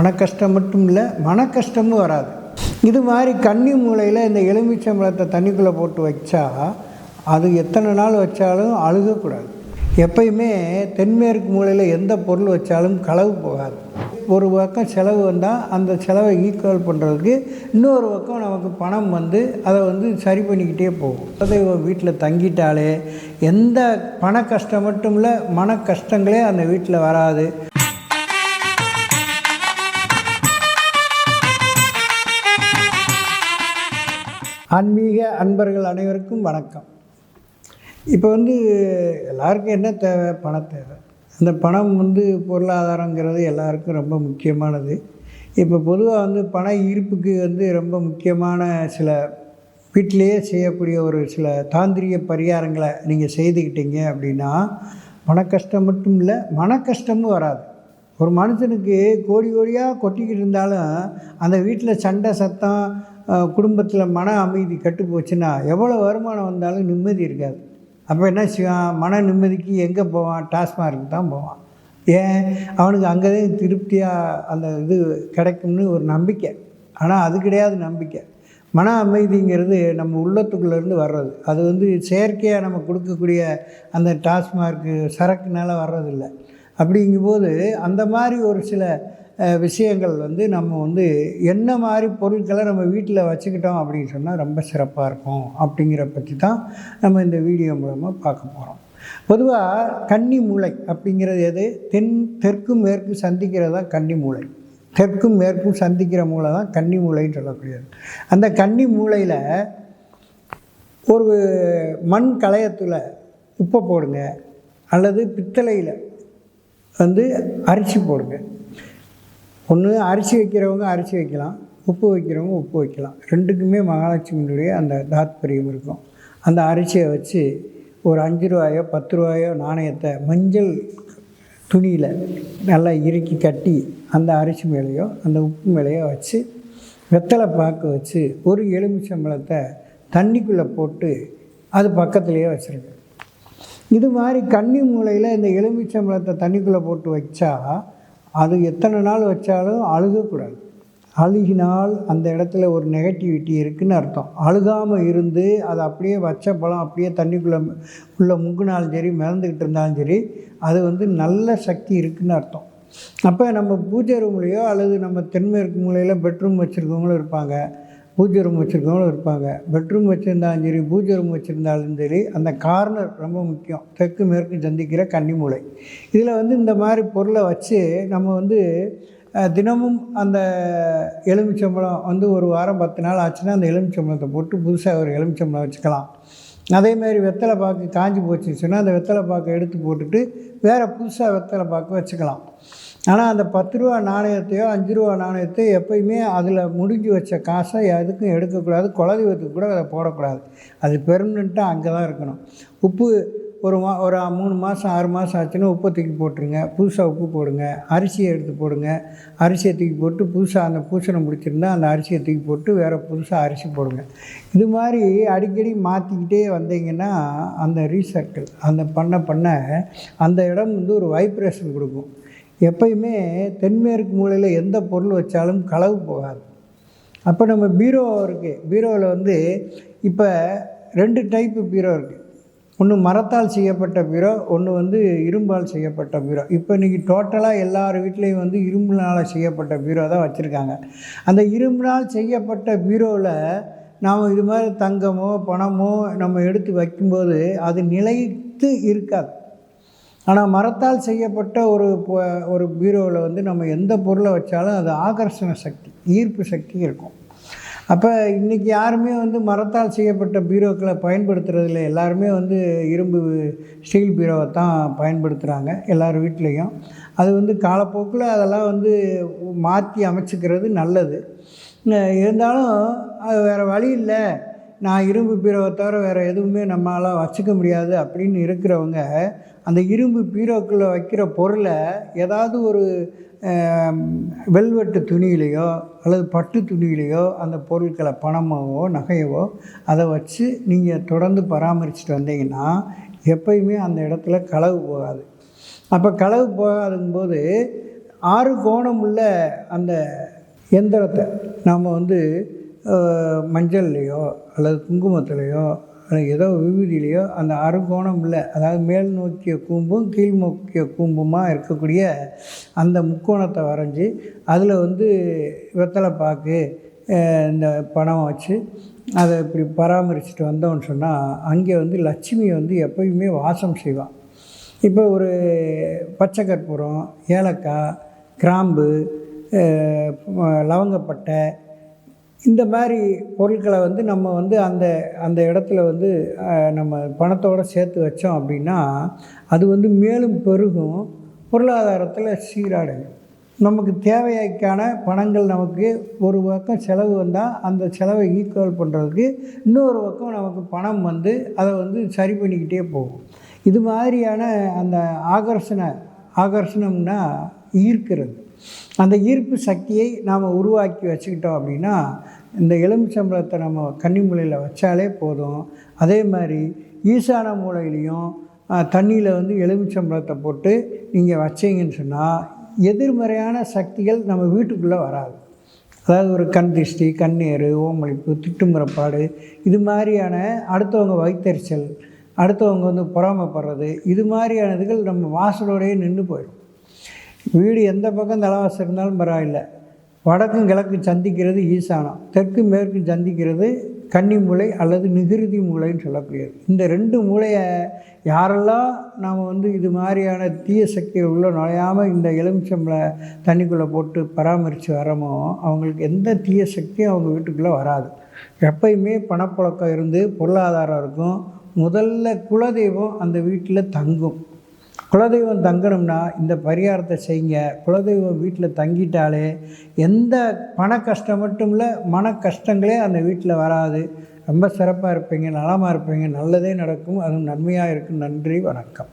பண கஷ்டம் மட்டும் இல்லை மன கஷ்டமும் வராது. இது மாதிரி கன்னி மூலையில் இந்த எலுமிச்சம்பழத்தை தண்ணிக்குள்ளே போட்டு வச்சா அது எத்தனை நாள் வச்சாலும் அழுகக்கூடாது. எப்பயுமே தென்மேற்கு மூலையில் எந்த பொருள் வச்சாலும் களவு போகாது. ஒரு பக்கம் செலவு வந்தால் அந்த செலவை ஈக்குவல் பண்ணுறதுக்கு இன்னொரு பக்கம் நமக்கு பணம் வந்து அதை வந்து சரி பண்ணிக்கிட்டே போகும். அதை வீட்டில் தங்கிட்டாலே எந்த பண கஷ்டம் மட்டும் இல்லை மன கஷ்டங்களே அந்த வீட்டில் வராது. ஆன்மீக அன்பர்கள் அனைவருக்கும் வணக்கம். இப்போ வந்து எல்லாருக்கும் என்ன தேவை? பண தேவை. அந்த பணம் வந்து பொருளாதாரங்கிறது எல்லாருக்கும் ரொம்ப முக்கியமானது. இப்போ பொதுவாக வந்து பண ஈர்ப்புக்கு வந்து ரொம்ப முக்கியமான சில வீட்டிலையே செய்யக்கூடிய ஒரு சில தாந்திரிய பரிகாரங்களை நீங்கள் செய்துக்கிட்டீங்க அப்படின்னா பண கஷ்டம் மட்டும் இல்லை மன கஷ்டமும் வராது. ஒரு மனுஷனுக்கு கோடி கோடியாக கொட்டிக்கிட்டு இருந்தாலும் அந்த வீட்டில் சண்டை சத்தம் குடும்பத்தில் மன அமைதி கெட்டு போச்சுன்னா எவ்வளோ வருமானம் வந்தாலும் நிம்மதி இருக்காது. அப்போ என்ன செய்வான்? மன நிம்மதிக்கு எங்கே போவான்? டாஸ்மார்க்கு தான் போவான். ஏன்? அவனுக்கு அங்கே தான் திருப்தியாக அந்த இது கிடைக்கும்னு ஒரு நம்பிக்கை. ஆனால் அது கிடையாது நம்பிக்கை. மன அமைதிங்கிறது நம்ம உள்ளத்துக்குள்ளேருந்து வர்றது. அது வந்து செயற்கையாக நம்ம கொடுக்கக்கூடிய அந்த டாஸ்மார்க்கு சரக்குனால வர்றதில்லை. அப்படிங்கும்போது அந்த மாதிரி ஒரு சில விஷயங்கள் வந்து நம்ம வந்து என்ன மாதிரி பொருட்களை நம்ம வீட்டில் வச்சுக்கிட்டோம் அப்படின்னு சொன்னால் ரொம்ப சிறப்பாக இருக்கும் அப்படிங்கிற பற்றி தான் நம்ம இந்த வீடியோ மூலமாக பார்க்க போகிறோம் பொதுவாக கன்னி மூளை அப்படிங்கிறது எது? தென் தெற்கும் மேற்கு சந்திக்கிறது தான் கன்னி மூளை. தெற்கும் மேற்கும் சந்திக்கிற மூளை தான் கன்னி மூளைன்னு சொல்லக்கூடியது. அந்த கன்னி மூளையில் ஒரு மண் களையத்தில் உப்பை போடுங்க அல்லது பித்தளையில் வந்து அரிசி போடுங்க. ஒன்று அரிசி வைக்கிறவங்க அரிசி வைக்கலாம் உப்பு வைக்கிறவங்க உப்பு வைக்கலாம். ரெண்டுக்குமே மகாலட்சுமியினுடைய அந்த தாத்பரியம் இருக்கும். அந்த அரிசியை வச்சு ஒரு அஞ்சு ரூபாயோ பத்து ரூபாயோ நாணயத்தை மஞ்சள் துணியில் நல்லா இறுக்கி கட்டி அந்த அரிசி மேலேயோ அந்த உப்பு மேலேயோ வச்சு வெத்தலை பாக்கு வச்சு ஒரு எலுமிச்சம்பழத்தை தண்ணிக்குள்ளே போட்டு அது பக்கத்துலேயே வச்சுருக்கேன். இது மாதிரி கன்னி மூலையில் இந்த எலுமிச்சம்பழத்தை தண்ணிக்குள்ளே போட்டு வச்சா அது எத்தனை நாள் வச்சாலும் அழுகக்கூடாது. அழுகினால் அந்த இடத்துல ஒரு நெகட்டிவிட்டி இருக்குதுன்னு அர்த்தம். அழுகாமல் இருந்து அது அப்படியே வச்ச பழம் அப்படியே தண்ணிக்குள்ளே உள்ளே முங்குனாலும் சரி மிதந்துக்கிட்டு இருந்தாலும் சரி அது வந்து நல்ல சக்தி இருக்குன்னு அர்த்தம். அப்போ நம்ம பூஜை ரூம்லேயோ அல்லது நம்ம தென்மேற்கு மூலையில் பெட்ரூம் வச்சுருக்கவங்களும் இருப்பாங்க. பூஜை ரூம் வச்சுருக்கவங்களும் இருப்பாங்க. பெட்ரூம் வச்சுருந்தாலும் சரி பூஜை ரூம் வச்சுருந்தாலும் சரி அந்த கார்னர் ரொம்ப முக்கியம். தெற்கு மேற்கு சந்திக்கிற கன்னிமூலை இதில் வந்து இந்த மாதிரி பொருளை வச்சு நம்ம வந்து தினமும் அந்த எலுமிச்சம்பழம் வந்து ஒரு வாரம் பத்து நாள் ஆச்சுன்னா அந்த எலுமிச்சம்பழத்தை போட்டு புதுசாக ஒரு எலுமிச்சம்பழம் வச்சுக்கலாம். அதே மாதிரி வெத்தலை பாக்கு காஞ்சி போச்சுன்னா அந்த வெத்தலை பாக்கை எடுத்து போட்டுட்டு வேறு புதுசாக வெத்தலை பாக்கு வச்சுக்கலாம். ஆனால் அந்த பத்து ரூபா நாணயத்தையோ அஞ்சு ரூபா நாணயத்தையோ எப்பயுமே அதில் முடிஞ்சு வச்ச காசை எதுக்கும் எடுக்கக்கூடாது. குலதெய்வத்துக்கு கூட அதை போடக்கூடாது. அது பெர்மனெண்ட்டாக அங்கே தான் இருக்கணும். உப்பு ஒரு மா ஒரு மூணு மாதம் ஆறு மாதம் ஆச்சுன்னா உப்பை தூக்கி போட்டுருங்க. புதுசாக உப்பு போடுங்க. அரிசியை எடுத்து போடுங்க. அரிசியை தூக்கி போட்டு புதுசாக அந்த பூசணம் பிடிச்சிருந்தா அந்த அரிசியை தூக்கி போட்டு வேறு புதுசாக அரிசி போடுங்க. இது மாதிரி அடிக்கடி மாற்றிக்கிட்டே வந்தீங்கன்னா அந்த ரீசர்க்கிள் அந்த பண்ண பண்ண அந்த இடம் வந்து ஒரு வைப்ரேஷன் கொடுக்கும். எப்பயுமே தென்மேற்கு மூலையில் எந்த பொருள் வச்சாலும் களவு போகாது. அப்போ நம்ம பீரோ இருக்குது பீரோவில் வந்து இப்போ ரெண்டு டைப்பு பீரோ இருக்குது ஒன்று மரத்தால் செய்யப்பட்ட பீரோ ஒன்று வந்து இரும்பால் செய்யப்பட்ட பீரோ இப்போ இன்றைக்கி டோட்டலாக எல்லார் வீட்லேயும் வந்து இரும்புனால் செய்யப்பட்ட பீரோ தான் வச்சுருக்காங்க. அந்த இரும்பினால் செய்யப்பட்ட பீரோவில் நாம் இது மாதிரி தங்கமோ பணமோ நம்ம எடுத்து வைக்கும்போது அது நிலைத்து இருக்காது. ஆனால் மரத்தால் செய்யப்பட்ட ஒரு ஒரு பீரோவில் வந்து நம்ம எந்த பொருளை வச்சாலும் அது ஆகர்ஷண சக்தி ஈர்ப்பு சக்தி இருக்கும். அப்போ இன்றைக்கி யாருமே வந்து மரத்தால் செய்யப்பட்ட பீரோக்களை பயன்படுத்துறதில்ல. எல்லாருமே வந்து இரும்பு ஸ்டீல் பீரோவை தான் பயன்படுத்துகிறாங்க எல்லார் வீட்லேயும். அது வந்து காலப்போக்கில் அதெல்லாம் வந்து மாற்றி அமைச்சிக்கிறது நல்லது. இருந்தாலும் அது வேறு வழி இல்லை. நான் இரும்பு பீரோவை தவிர வேறு எதுவுமே நம்மளால் வச்சுக்க முடியாது அப்படின்னு இருக்கிறவங்க அந்த இரும்பு பீரோக்குள்ளே வைக்கிற பொருளை ஏதாவது ஒரு வெல்வெட்டு துணியிலையோ அல்லது பட்டு துணியிலையோ அந்த பொருட்களை பணமாவோ நகையவோ அதை வச்சு நீங்கள் தொடர்ந்து பராமரிச்சுட்டு வந்தீங்கன்னா எப்பயுமே அந்த இடத்துல களவு போகாது. அப்போ களவு போகாதுங்கும்போது ஆறு கோணம் உள்ள அந்த எந்திரத்தை நாம் வந்து மஞ்சள்லேயோ அல்லது குங்குமத்துலேயோ எனக்கு ஏதோ விபூதியிலையோ அந்த அறுகோணம் இல்லை அதாவது மேல் நோக்கிய கூம்பும் கீழ் நோக்கிய கூம்புமாக இருக்கக்கூடிய அந்த முக்கோணத்தை வரைஞ்சி அதில் வந்து வெத்தலை பாக்கு இந்த பணம் வச்சு அதை இப்படி பராமரிச்சுட்டு வந்தோம்னு சொன்னால் அங்கே வந்து லட்சுமி வந்து எப்பயுமே வாசம் செய்வான் இப்போ ஒரு பச்சை கற்பூரம் ஏலக்காய் கிராம்பு லவங்கப்பட்டை இந்த மாதிரி பொருட்களை வந்து நம்ம வந்து அந்த அந்த இடத்துல வந்து நம்ம பணத்தோடு சேர்த்து வச்சோம் அப்படின்னா அது வந்து மேலும் பெருகும். பொருளாதாரத்தில் சீராடையும் நமக்கு தேவைக்கான பணங்கள் நமக்கு ஒரு பக்கம் செலவு வந்தால் அந்த செலவை ஈக்குவல் பண்ணுறதுக்கு இன்னொரு பக்கம் நமக்கு பணம் வந்து அதை வந்து சரி பண்ணிக்கிட்டே போகும். இது மாதிரியான அந்த ஆகர்ஷண ஆகர்ஷணம்னா ஈர்க்கிறது. அந்த ஈர்ப்பு சக்தியை நாம் உருவாக்கி வச்சுக்கிட்டோம் அப்படின்னா இந்த எலுமிச்சம்பழத்தை நம்ம கன்னிமூலையில் வச்சாலே போதும். அதே மாதிரி ஈசான மூலையிலையும் தண்ணியில் வந்து எலுமிச்சம்பழத்தை போட்டு நீங்கள் வச்சீங்கன்னு சொன்னால் எதிர்மறையான சக்திகள் நம்ம வீட்டுக்குள்ளே வராது. அதாவது ஒரு கண் திருஷ்டி கண்ணீர் ஓமளிப்பு திட்டுமுறப்பாடு இது மாதிரியான அடுத்தவங்க வைத்தறிச்சல் அடுத்தவங்க வந்து பொறாமைப்படுறது இது மாதிரியானதுகள் நம்ம வாசலோடையே நின்று போயிடும். வீடு எந்த பக்கம் தலைவாசல் இருந்தாலும் பரவாயில்லை. வடக்கும் கிழக்கு சந்திக்கிறது ஈசானம். தெற்கு மேற்கு சந்திக்கிறது கன்னி மூலை அல்லது நிகிருதி மூலைன்னு சொல்லக்கூடியது. இந்த ரெண்டு மூலையை யாரெல்லாம் நாம் வந்து இது மாதிரியான தீய சக்திகள் உள்ள நுழையாமல் இந்த எலுமிச்சம்பளை தண்ணிக்குள்ளே போட்டு பராமரித்து வரமோ அவங்களுக்கு எந்த தீய சக்தியும் அவங்க வீட்டுக்குள்ளே வராது. எப்பயுமே பணப்புழக்கம் இருந்து பொருளாதாரம் இருக்கும். முதல்ல குலதெய்வம் அந்த வீட்டில் தங்கும். குலதெய்வம் தங்கணும்னா இந்த பரிகாரத்தை செய்யுங்க. குலதெய்வம் வீட்டில் தங்கிட்டாலே எந்த பண கஷ்டம் மட்டும் இல்லை மன கஷ்டங்களே அந்த வீட்டில் வராது. ரொம்ப சிறப்பாக இருப்பீங்க நலமாக இருப்பீங்க நல்லதே நடக்கும். அதுவும் நன்மையாக இருக்கும். நன்றி வணக்கம்.